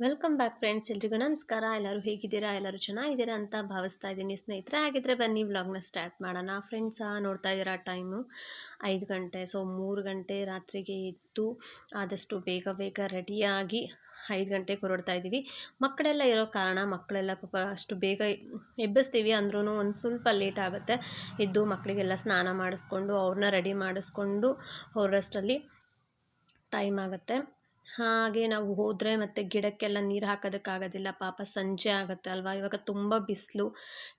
Welcome back friends ಎಲ್ರಿಗೂ ನಮಸ್ಕಾರ. ಎಲ್ಲರೂ ಹೇಗಿದ್ದೀರಾ? ಎಲ್ಲರೂ ಚೆನ್ನಾಗಿದ್ದೀರಾ ಅಂತ ಭಾವಿಸ್ತಾ ಇದ್ದೀನಿ. ಸ್ನೇಹಿತರೆ, ಹಾಗಿದ್ರೆ ಬನ್ನಿ ವ್ಲಾಗ್ನ ಸ್ಟಾರ್ಟ್ ಮಾಡೋಣ. ಫ್ರೆಂಡ್ಸ್ ನೋಡ್ತಾ ಇದ್ದೀರಾ ಟೈಮು ಐದು ಗಂಟೆ ಸೊ ಮೂರು ಗಂಟೆ ರಾತ್ರಿಗೆ ಎದ್ದು ಆದಷ್ಟು ಬೇಗ ಬೇಗ ರೆಡಿಯಾಗಿ ಐದು ಗಂಟೆಗೆ ಹೊರಡ್ತಾ ಇದ್ದೀವಿ. ಮಕ್ಕಳೆಲ್ಲ ಇರೋ ಕಾರಣ, ಮಕ್ಕಳೆಲ್ಲ ಪಾಪ ಅಷ್ಟು ಬೇಗ ಎಬ್ಬಿಸ್ತೀವಿ. ಅಂದ್ರೂ ಒಂದು ಸ್ವಲ್ಪ ಲೇಟ್ ಆಗುತ್ತೆ. ಎದ್ದು ಮಕ್ಕಳಿಗೆಲ್ಲ ಸ್ನಾನ ಮಾಡಿಸ್ಕೊಂಡು, ಅವ್ರನ್ನ ರೆಡಿ ಮಾಡಿಸ್ಕೊಂಡು ಹೊರಷ್ಟರಲ್ಲಿ ಟೈಮ್ ಆಗುತ್ತೆ. ಹಾಗೆ ನಾವು ಹೋದರೆ ಮತ್ತು ಗಿಡಕ್ಕೆಲ್ಲ ನೀರು ಹಾಕೋದಕ್ಕಾಗೋದಿಲ್ಲ. ಪಾಪ ಸಂಜೆ ಆಗುತ್ತೆ ಅಲ್ವಾ? ಇವಾಗ ತುಂಬ ಬಿಸಿಲು.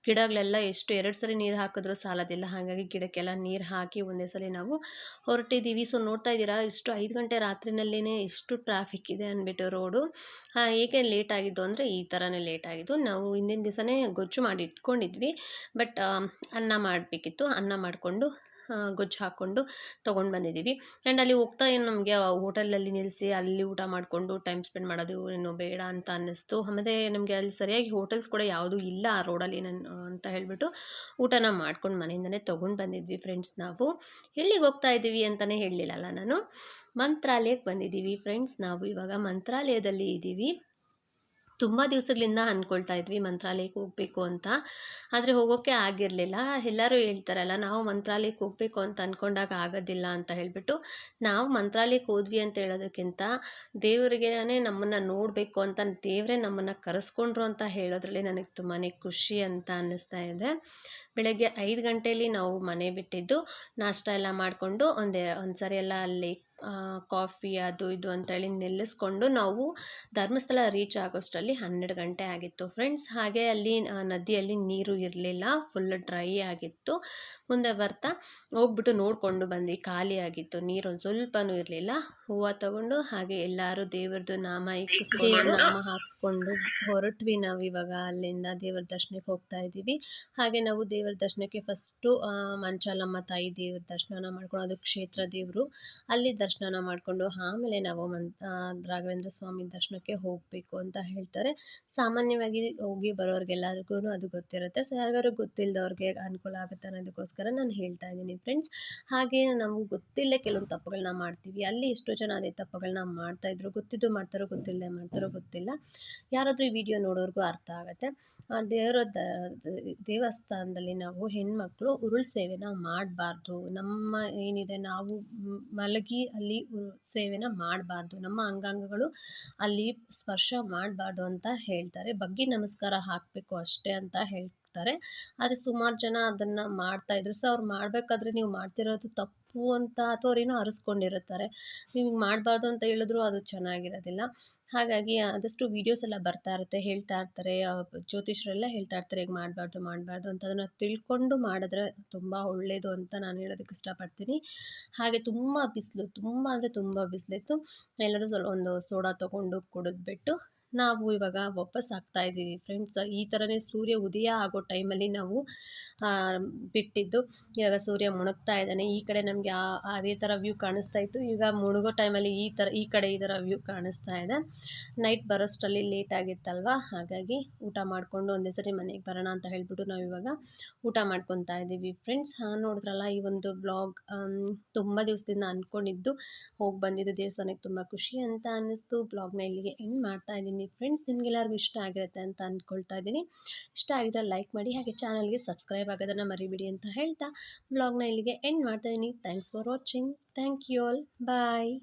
ಗಿಡಗಳೆಲ್ಲ ಎಷ್ಟು ಎರಡು ಸರಿ ನೀರು ಹಾಕಿದ್ರೂ ಸಾಲೋದಿಲ್ಲ. ಹಾಗಾಗಿ ಗಿಡಕ್ಕೆಲ್ಲ ನೀರು ಹಾಕಿ ಒಂದೇ ಸಲ ನಾವು ಹೊರಟಿದ್ದೀವಿ ಸೊ ನೋಡ್ತಾ ಇದ್ದೀರಾ, ಇಷ್ಟು ಐದು ಗಂಟೆ ರಾತ್ರಿನಲ್ಲೇ ಎಷ್ಟು ಟ್ರಾಫಿಕ್ ಇದೆ ಅಂದ್ಬಿಟ್ಟು ರೋಡು ಏಕೆ ಲೇಟ್ ಆಗಿದ್ದು ಅಂದರೆ ಈ ಥರನೇ ಲೇಟ್ ಆಗಿದ್ದು. ನಾವು ಹಿಂದಿನ ದಿವಸನೇ ಗೊಜ್ಜು ಮಾಡಿ ಇಟ್ಕೊಂಡಿದ್ವಿ. ಬಟ್ ಅನ್ನ ಮಾಡಬೇಕಿತ್ತು. ಅನ್ನ ಮಾಡಿಕೊಂಡು ಗೊಜ್ಜು ಹಾಕ್ಕೊಂಡು ತೊಗೊಂಡು ಬಂದಿದ್ದೀವಿ ಆ್ಯಂಡ್ ಅಲ್ಲಿ ಹೋಗ್ತಾ ಏನು ನಮಗೆ ಹೋಟೆಲಲ್ಲಿ ನಿಲ್ಲಿಸಿ ಅಲ್ಲಿ ಊಟ ಮಾಡಿಕೊಂಡು ಟೈಮ್ ಸ್ಪೆಂಡ್ ಮಾಡೋದು ಏನು ಬೇಡ ಅಂತ ಅನ್ನಿಸ್ತು. ಆಮೇಲೆ ನಮಗೆ ಅಲ್ಲಿ ಸರಿಯಾಗಿ ಹೋಟೆಲ್ಸ್ ಕೂಡ ಯಾವುದೂ ಇಲ್ಲ ಆ ರೋಡಲ್ಲಿ ನಾನು ಅಂತ ಹೇಳಿಬಿಟ್ಟು ಊಟನ ಮಾಡ್ಕೊಂಡು ಮನೆಯಿಂದನೇ ತೊಗೊಂಡು ಬಂದಿದ್ವಿ ಫ್ರೆಂಡ್ಸ್ ನಾವು. ಎಲ್ಲಿಗೆ ಹೋಗ್ತಾ ಇದ್ದೀವಿ ಅಂತಲೇ ಹೇಳಲಿಲ್ಲಲ್ಲ ನಾನು. ಮಂತ್ರಾಲಯಕ್ಕೆ ಬಂದಿದ್ದೀವಿ ಫ್ರೆಂಡ್ಸ್ ನಾವು. ಇವಾಗ ಮಂತ್ರಾಲಯದಲ್ಲಿ ಇದ್ದೀವಿ ತುಂಬ ದಿವಸಗಳಿಂದ ಅಂದ್ಕೊಳ್ತಾ ಇದ್ವಿ ಮಂತ್ರಾಲಯಕ್ಕೆ ಹೋಗಬೇಕು ಅಂತ. ಆದರೆ ಹೋಗೋಕ್ಕೆ ಆಗಿರಲಿಲ್ಲ. ಎಲ್ಲರೂ ಹೇಳ್ತಾರಲ್ಲ, ನಾವು ಮಂತ್ರಾಲಯಕ್ಕೆ ಹೋಗಬೇಕು ಅಂತ ಅಂದ್ಕೊಂಡಾಗ ಆಗೋದಿಲ್ಲ ಅಂತ ಹೇಳಿಬಿಟ್ಟು ನಾವು ಮಂತ್ರಾಲಯಕ್ಕೆ ಹೋದ್ವಿ ಅಂತ ಹೇಳೋದಕ್ಕಿಂತ ದೇವರಿಗೆ ನಮ್ಮನ್ನು ನೋಡಬೇಕು ಅಂತ ದೇವರೇ ನಮ್ಮನ್ನು ಕರೆಸ್ಕೊಂಡ್ರು ಅಂತ ಹೇಳೋದ್ರಲ್ಲಿ ನನಗೆ ತುಂಬಾ ಖುಷಿ ಅಂತ ಅನ್ನಿಸ್ತಾ ಇದೆ. ಬೆಳಗ್ಗೆ ಐದು ಗಂಟೆಯಲ್ಲಿ ನಾವು ಮನೆ ಬಿಟ್ಟಿದ್ದು, ನಾಷ್ಟ ಎಲ್ಲ ಮಾಡಿಕೊಂಡು ಒಂದೇ ಒಂದು ಸರಿ ಎಲ್ಲ ಅಲ್ಲಿ ಕಾಫಿ ಅದು ಇದು ಅಂತೇಳಿ ನಿಲ್ಲಿಸ್ಕೊಂಡು ನಾವು ಧರ್ಮಸ್ಥಳ ರೀಚ್ ಆಗೋಷ್ಟರಲ್ಲಿ ಹನ್ನೆರಡು ಗಂಟೆ ಆಗಿತ್ತು ಫ್ರೆಂಡ್ಸ್ ಹಾಗೆ ಅಲ್ಲಿ ನದಿಯಲ್ಲಿ ನೀರು ಇರಲಿಲ್ಲ ಫುಲ್ ಡ್ರೈ ಆಗಿತ್ತು. ಮುಂದೆ ಬರ್ತಾ ಹೋಗ್ಬಿಟ್ಟು ನೋಡಿಕೊಂಡು ಬಂದ್ವಿ ಖಾಲಿ ಆಗಿತ್ತು. ನೀರು ಒಂದು ಸ್ವಲ್ಪನೂ ಇರಲಿಲ್ಲ. ಹೂವು ತಗೊಂಡು ಹಾಗೆ ಎಲ್ಲರೂ ದೇವ್ರದ್ದು ನಾಮ ದೇವ್ರ ನಾಮ ಹಾಕ್ಸ್ಕೊಂಡು ಹೊರಟ್ವಿ ನಾವು ಇವಾಗ ಅಲ್ಲಿಂದ ದೇವ್ರ ದರ್ಶನಕ್ಕೆ ಹೋಗ್ತಾ ಇದ್ದೀವಿ. ಹಾಗೆ ನಾವು ದೇವರ ದರ್ಶನಕ್ಕೆ ಫಸ್ಟು ಮಂಚಾಲಮ್ಮ ತಾಯಿ ದೇವ್ರ ದರ್ಶನ ಮಾಡ್ಕೊಂಡು ಅದು ಕ್ಷೇತ್ರ ದೇವರು. ಅಲ್ಲಿ ದರ್ಶನ ಮಾಡಿಕೊಂಡು ಆಮೇಲೆ ನಾವು ಮನ್ ರಾಘವೇಂದ್ರ ಸ್ವಾಮಿ ದರ್ಶನಕ್ಕೆ ಹೋಗಬೇಕು ಅಂತ ಹೇಳ್ತಾರೆ. ಸಾಮಾನ್ಯವಾಗಿ ಹೋಗಿ ಬರೋರಿಗೆಲ್ಲರಿಗೂ ಅದು ಗೊತ್ತಿರುತ್ತೆ. ಸೊ ಯಾರಿಗಾರು ಗೊತ್ತಿಲ್ಲದವ್ರಿಗೆ ಅನುಕೂಲ ಆಗುತ್ತೆ ಅನ್ನೋದಕ್ಕೋಸ್ಕರ ನಾನು ಹೇಳ್ತಾ ಇದ್ದೀನಿ ಫ್ರೆಂಡ್ಸ್ ಹಾಗೆ ನಮಗೆ ಗೊತ್ತಿಲ್ಲೇ ಕೆಲವೊಂದು ತಪ್ಪುಗಳನ್ನ ಮಾಡ್ತೀವಿ. ಅಲ್ಲಿ ಎಷ್ಟೋ ಜನ ಅದೇ ತಪ್ಪುಗಳನ್ನ ಮಾಡ್ತಾಯಿದ್ರು ಗೊತ್ತಿದ್ದು ಮಾಡ್ತಾರೋ, ಗೊತ್ತಿಲ್ಲದೆ ಮಾಡ್ತಾರೋ ಗೊತ್ತಿಲ್ಲ. ಯಾರಾದರೂ ಈ ವಿಡಿಯೋ ನೋಡೋರ್ಗೂ ಅರ್ಥ ಆಗುತ್ತೆ. ದೇವರ ದೇವಸ್ಥಾನದಲ್ಲಿ ನಾವು ಹೆಣ್ಮಕ್ಳು ಉರುಳ್ ಸೇವೆನ ಮಾಡಬಾರ್ದು. ನಮ್ಮ ಏನಿದೆ, ನಾವು ಮಲಗಿ ಅಲ್ಲಿ ಸೇವೆನ ಮಾಡಬಾರ್ದು. ನಮ್ಮ ಅಂಗಾಂಗಗಳು ಅಲ್ಲಿ ಸ್ಪರ್ಶ ಮಾಡಬಾರ್ದು ಅಂತ ಹೇಳ್ತಾರೆ. ಬಗ್ಗಿ ನಮಸ್ಕಾರ ಹಾಕಬೇಕು ಅಷ್ಟೇ ಅಂತ ಹೇಳ್ತಾರೆ ಆದರೆ ಸುಮಾರು ಜನ ಅದನ್ನು ಮಾಡ್ತಾಯಿದ್ರು ಸೊ ಅವ್ರು ಮಾಡಬೇಕಾದ್ರೆ ನೀವು ಮಾಡ್ತಿರೋದು ತಪ್ಪು ಅಂತ ಅಥವಾ ಅವ್ರೇನೋ ಅರಿಸ್ಕೊಂಡಿರುತ್ತಾರೆ. ನೀವು ಮಾಡಬಾರ್ದು ಅಂತ ಹೇಳಿದ್ರು ಅದು ಚೆನ್ನಾಗಿರೋದಿಲ್ಲ. ಹಾಗಾಗಿ ಆದಷ್ಟು ವೀಡಿಯೋಸ್ ಎಲ್ಲ ಬರ್ತಾ ಇರುತ್ತೆ, ಹೇಳ್ತಾ ಇರ್ತಾರೆ. ಜ್ಯೋತಿಷರೆಲ್ಲ ಹೇಳ್ತಾ ಇರ್ತಾರೆ ಈಗ ಮಾಡಬಾರ್ದು ಮಾಡಬಾರ್ದು ಅಂತ. ಅದನ್ನು ತಿಳ್ಕೊಂಡು ಮಾಡಿದ್ರೆ ತುಂಬ ಒಳ್ಳೆಯದು ಅಂತ ನಾನು ಹೇಳೋದಕ್ಕೆ ಇಷ್ಟಪಡ್ತೀನಿ. ಹಾಗೆ ತುಂಬ ಬಿಸಿಲು, ತುಂಬ ಅಂದರೆ ತುಂಬ ಬಿಸಿಲಿತ್ತು. ಎಲ್ಲರೂ ಸ್ವಲ್ಪ ಒಂದು ಸೋಡಾ ತೊಗೊಂಡು ಕುಡಿದ್ಬಿಟ್ಟು ನಾವು ಇವಾಗ ವಾಪಸ್ ಆಗ್ತಾ ಇದ್ದೀವಿ ಫ್ರೆಂಡ್ಸ್ ಈ ಥರನೇ ಸೂರ್ಯ ಉದಯ ಆಗೋ ಟೈಮಲ್ಲಿ ನಾವು ಬಿಟ್ಟಿದ್ದು. ಇವಾಗ ಸೂರ್ಯ ಮುಣಗ್ತಾ ಇದ್ದಾನೆ. ಈ ಕಡೆ ನಮಗೆ ಅದೇ ಥರ ವ್ಯೂ ಕಾಣಿಸ್ತಾ ಇತ್ತು. ಈಗ ಮುಳುಗೋ ಟೈಮಲ್ಲಿ ಈ ಥರ ಈ ಕಡೆ ಈ ಥರ ವ್ಯೂ ಕಾಣಿಸ್ತಾ ಇದೆ. ನೈಟ್ ಬರೋಷ್ಟರಲ್ಲಿ ಲೇಟ್ ಆಗಿತ್ತಲ್ವ? ಹಾಗಾಗಿ ಊಟ ಮಾಡಿಕೊಂಡು ಒಂದೇ ಸರಿ ಮನೆಗೆ ಬರೋಣ ಅಂತ ಹೇಳಿಬಿಟ್ಟು ನಾವು ಇವಾಗ ಊಟ ಮಾಡ್ಕೊತಾ ಇದ್ದೀವಿ ಫ್ರೆಂಡ್ಸ್ ನೋಡಿದ್ರಲ್ಲ ಈ ಒಂದು ಬ್ಲಾಗ್ ತುಂಬ ದಿವಸದಿಂದ ಅಂದ್ಕೊಂಡಿದ್ದು ಹೋಗಿ ಬಂದಿದ್ದು ದೇವಸ್ಥಾನಕ್ಕೆ ತುಂಬ ಖುಷಿ ಅಂತ ಅನ್ನಿಸ್ತು. ಬ್ಲಾಗ್ನ ಇಲ್ಲಿಗೆ ಎಂಡ್ ಮಾಡ್ತಾ ಇದ್ದೀನಿ. ಫ್ರೆಂಡ್ಸ್ ನಿಮಗೆಲ್ಲರಿಗೂ ಇಷ್ಟ ಆಗಿರುತ್ತೆ ಅಂತ ಅಂದ್ಕೊಳ್ತಾ ಇದ್ದೀನಿ. ಇಷ್ಟ ಆಗಿದ್ರೆ ಲೈಕ್ ಮಾಡಿ, ಹಾಗೆ ಚಾನಲ್ಗೆ ಸಬ್ಸ್ಕ್ರೈಬ್ ಆಗೋದನ್ನು ಮರಿಬಿಡಿ ಅಂತ ಹೇಳ್ತಾ ಬ್ಲಾಗ್ನ ಇಲ್ಲಿಗೆ ಎಂಡ್ ಮಾಡ್ತಾ ಇದ್ದೀನಿ. Thanks for watching thank you all bye